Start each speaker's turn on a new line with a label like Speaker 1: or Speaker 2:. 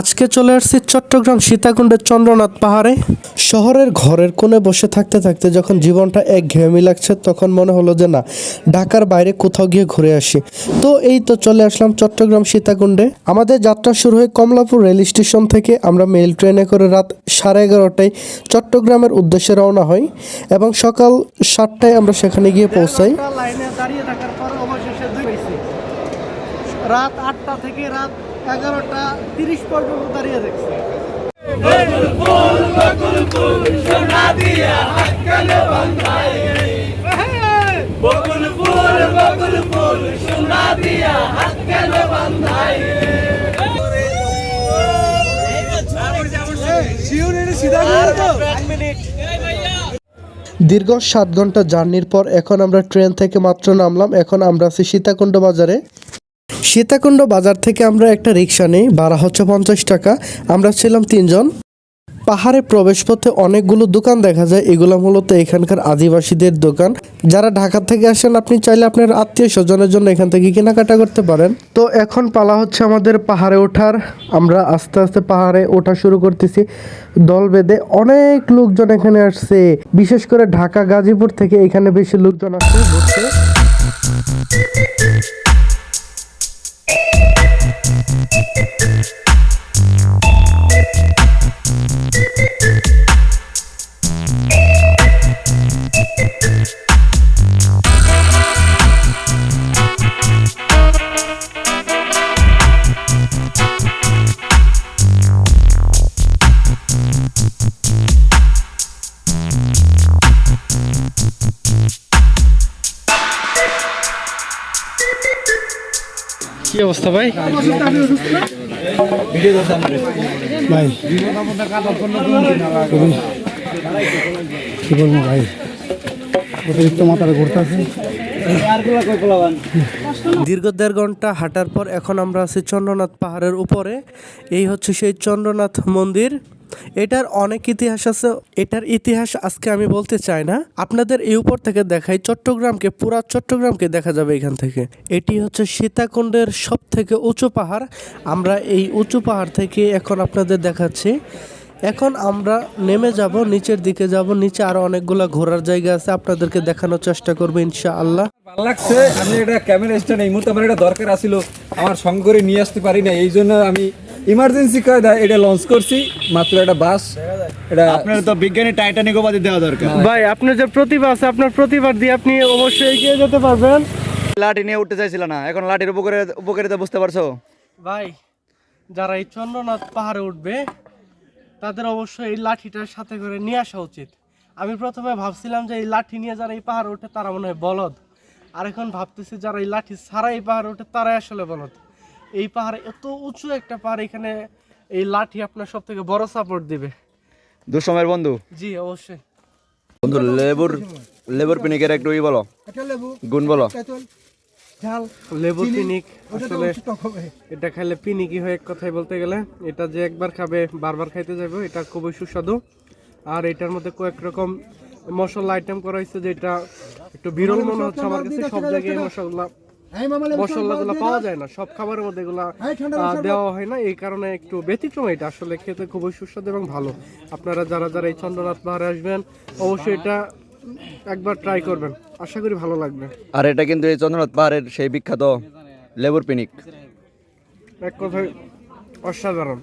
Speaker 1: আজকে চলে আসছি চট্টগ্রাম সীতাকুণ্ডের চন্দ্রনাথ পাহাড়ে। শহরের ঘরের কোণে বসে থাকতে থাকতে যখন জীবনটা এক ঘেয়েমি লাগছে, তখন মনে হলো যে না, ঢাকার বাইরে কোথাও গিয়ে ঘুরে আসি। তো এই তো চলে আসলাম চট্টগ্রাম সীতাকুণ্ডে। আমাদের যাত্রা শুরু হয় কমলাপুর রেল স্টেশন থেকে। আমরা মেল ট্রেনে করে রাত সাড়ে এগারোটায় চট্টগ্রামের উদ্দেশ্যে রওনা হই এবং সকাল সাতটায় আমরা সেখানে গিয়ে পৌঁছাই।
Speaker 2: রাত আটটা থেকে রাত এগারোটা তিরিশ পর্যন্ত দাঁড়িয়ে
Speaker 1: দীর্ঘ সাত ঘণ্টা জার্নির পর এখন আমরা ট্রেন থেকে মাত্র নামলাম। এখন আমরা আছি সীতাকুণ্ড বাজারে। সীতাকুণ্ড বাজার থেকে আমরা একটা রিক্সা নিই, ভাড়া হচ্ছে পঞ্চাশ টাকা। আমরা ছিলাম তিনজন। পাহাড়ে প্রবেশ পথে অনেকগুলো দোকান দেখা যায়। এগুলো মূলত এখানকার আদিবাসীদের দোকান। যারা ঢাকা থেকে আসেন, আপনি চাইলে আপনার আত্মীয় স্বজনের জন্য এখান থেকে কেনাকাটা করতে পারেন। তো এখন পালা হচ্ছে আমাদের পাহাড়ে ওঠার। আমরা আস্তে আস্তে পাহাড়ে ওঠা শুরু করতেছি। দল বেঁধে অনেক লোকজন এখানে আসছে। বিশেষ করে ঢাকা, গাজীপুর থেকে এখানে বেশি লোকজন আসছে। Thank you. কি অবস্থা ভাই?
Speaker 2: ভাই। কি বলব ভাই? অতিরিক্ত মাথার ঘুরতেছে
Speaker 1: দীর্ঘ দেড় ঘণ্টা হাঁটার পর এখন আমরা আছি চন্দ্রনাথ পাহাড়ের উপরে। এই হচ্ছে সেই চন্দ্রনাথ মন্দির। এটার অনেক ইতিহাস আছে, এটার ইতিহাস আজকে আমি বলতে চাই না। আপনাদের এই উপর থেকে দেখাই, চট্টগ্রামকে, পুরা চট্টগ্রামকে দেখা যাবে এখান থেকে। এটি হচ্ছে সীতাকুণ্ডের সব থেকে উঁচু পাহাড়। আমরা এই উঁচু পাহাড় থেকে এখন আপনাদের দেখাচ্ছি। এখন আমরা নেমে যাব, নিচের দিকে যাব, নিচে আরও অনেকগুলা ঘোরার জায়গা আছে, আপনাদেরকে দেখানোর চেষ্টা করব ইনশাআল্লাহ।
Speaker 3: ভালো লাগছে, আমি এটা ক্যামেরা স্ট্যান্ড, এই মুহূর্তে আমার এটা দরকার আছিল, আমার সঙ্গে করে নিয়ে আসতে পারি না এই জন্য আমি ইমার্জেন্সি কায়দা এটা লঞ্চ করছি মাত্র একটা বাস এটা
Speaker 4: আপনার তো বিজ্ঞানী টাইটানিক উপাধি দেওয়া দরকার।
Speaker 1: ভাই আপনার যে প্রতিভা আছে আপনার প্রতিভা দিয়ে আপনি অবশ্যই এগিয়ে যেতে পারবেন।
Speaker 4: লাঠি নিয়ে উঠতে চাইছিল না এখন লাঠির উপকারে উপকারিতা বুঝতে পারছ?
Speaker 1: ভাই যারা এই চন্দ্রনাথ পাহাড়ে উঠবে তাদের অবশ্যই এই লাঠিটার সাথে করে নিয়ে আসা উচিত। আমি প্রথমে ভাবছিলাম যে এই লাঠি নিয়ে যারা এই পাহাড়ে ওঠে তারা মনে হয় বলদ। আর এখন ভাবতেছি যারা এই লাঠি ছাড়া এই পাহাড়ে ওঠে তারাই আসলে বলদ। এই পাহাড়ে এত উঁচু একটা পাহাড় এখানে এই লাঠি আপনার সব থেকে বড় সাপোর্ট দিবে।
Speaker 4: দুঃসময়ের বন্ধু।
Speaker 1: জি অবশ্যই।
Speaker 4: বন্ধু লেবুর লেবুর পিনিকের একটু ই বলো। গুণ বলো।
Speaker 2: ঝাল
Speaker 1: লেবু পিনিক আসলে এটা খাইলে পিনিকি হয় এক কথায় বলতে গেলে। এটা যে একবার খাবে বারবার খাইতে যাবে এটা খুবই সুস্বাদু। আর এটার মধ্যে কয়েক রকম মশলা আইটেম করা হয়েছে যেটা একটু বিরল মনে হচ্ছে। আমার কাছে সব জায়গায় মশলা মশলাগুলো পাওয়া যায় না সব খাবারের মধ্যে এগুলা দেওয়া হয় না এই কারণে একটু ব্যতিক্রম এটা আসলে খেতে খুবই সুস্বাদু এবং ভালো। আপনারা যারা যারা এই চন্দ্রনাথ পাহাড়ে আসবেন অবশ্যই এটা একবার ট্রাই করবেন আশা করি ভালো লাগবে।
Speaker 4: আর এটা কিন্তু এই চন্দ্রনাথ পাহাড়ের সেই বিখ্যাত লেবুর পিনিক।
Speaker 1: এক কথায় অসাধারণ।